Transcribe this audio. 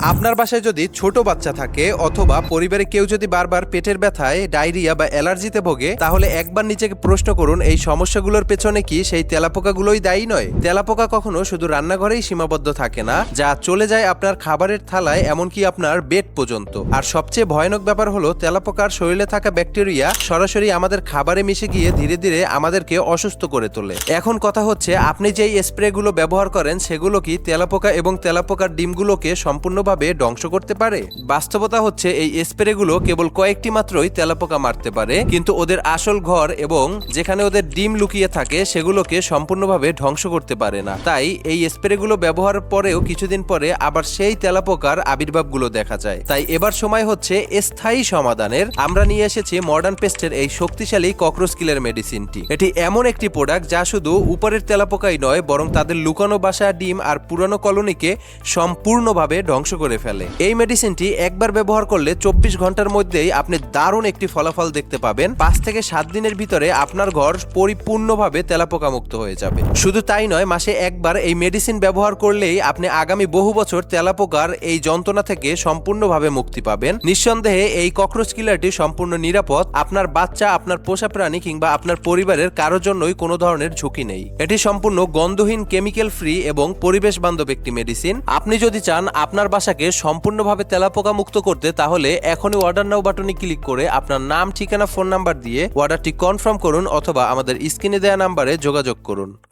আপনার বাসায় যদি ছোট বাচ্চা থাকে অথবা পরিবারে কেউ যদি বারবার পেটের ব্যথায়, ডায়রিয়া বা অ্যালার্জিতে ভোগে, তাহলে একবার নিজেকে প্রশ্ন করুন, এই সমস্যাগুলোর পেছনে কি সেই তেলাপোকাগুলোই দায়ী নয়? তেলাপোকা কখনো শুধু রান্নাঘরেই সীমাবদ্ধ থাকে না, যা চলে যায় আপনার খাবারের থালায়, এমনকি আপনার বেড পর্যন্ত। আর সবচেয়ে ভয়ানক ব্যাপার হলো, তেলাপোকার শরীরে থাকা ব্যাকটেরিয়া সরাসরি আমাদের খাবারে মিশে গিয়ে ধীরে ধীরে আমাদেরকে অসুস্থ করে তোলে। এখন কথা হচ্ছে, আপনি যেই স্প্রেগুলো ব্যবহার করেন, সেগুলো কি তেলাপোকা এবং তেলাপোকার ডিমগুলোকে সম্পূর্ণভাবে ধ্বংস করতে পারে? বাস্তবতা হচ্ছে এই স্প্রেগুলো কেবল কয়েকটি মাত্রই তেলাপোকা মারতে পারে, কিন্তু ওদের আসল ঘর এবং যেখানে ওদের ডিম লুকিয়ে থাকে সেগুলোকে সম্পূর্ণভাবে ধ্বংস করতে পারে না। তাই এই স্প্রেগুলো ব্যবহার পরেও কিছুদিন পরে আবার সেই তেলাপোকার আবির্ভাবগুলো দেখা যায়। তাই এবার সময় হচ্ছে স্থায়ী সমাধানের। আমরা নিয়ে এসেছি মডার্ন পেস্টের এই শক্তিশালী ককরোচ কিলের মেডিসিনটি এটি এমন একটি প্রোডাক্ট যা শুধু উপরের তেলাপোকাই নয়, বরং তাদের লুকানো বাসা, ডিম আর পুরানো কলোনিকে সম্পূর্ণভাবে ধ্বংস করে ফেলে। এই মেডিসিনটি একবার ব্যবহার করলে চব্বিশ ঘণ্টার মধ্যেই আপনি দারুণ একটি ফলাফল দেখতে পাবেন। পাঁচ থেকে সাত দিনের ভিতরে আপনার ঘর পরিপূর্ণভাবে তেলাপোকা মুক্ত হয়ে যাবে। শুধু তাই নয়, মাসে একবার এই মেডিসিন ব্যবহার করলেই আপনি আগামী বহু বছর তেলাপোকার এই যন্ত্রণা থেকে সম্পূর্ণভাবে মুক্তি পাবেন। নিঃসন্দেহে এই ককরোচ কিলারটি সম্পূর্ণ নিরাপদ। আপনার বাচ্চা, আপনার পোষা প্রাণী কিংবা আপনার পরিবারের কারোর জন্যই কোনো ধরনের ঝুঁকি নেই। এটি সম্পূর্ণ গন্ধহীন কেমিক্যাল ফ্রি এবং পরিবেশ বান্ধব একটি মেডিসিন আপনি যদি চান আপনার বাসাকে সম্পূর্ণভাবে তেলাপোকা মুক্ত করতে তাহলে এখনই অর্ডার নাও বাটনে ক্লিক করে আপনার নাম, ঠিকানা ফোন নাম্বার দিয়ে অর্ডারটি কনফার্ম করুন অথবা আমাদের স্ক্রিনে দেওয়া নাম্বারে যোগাযোগ করুন।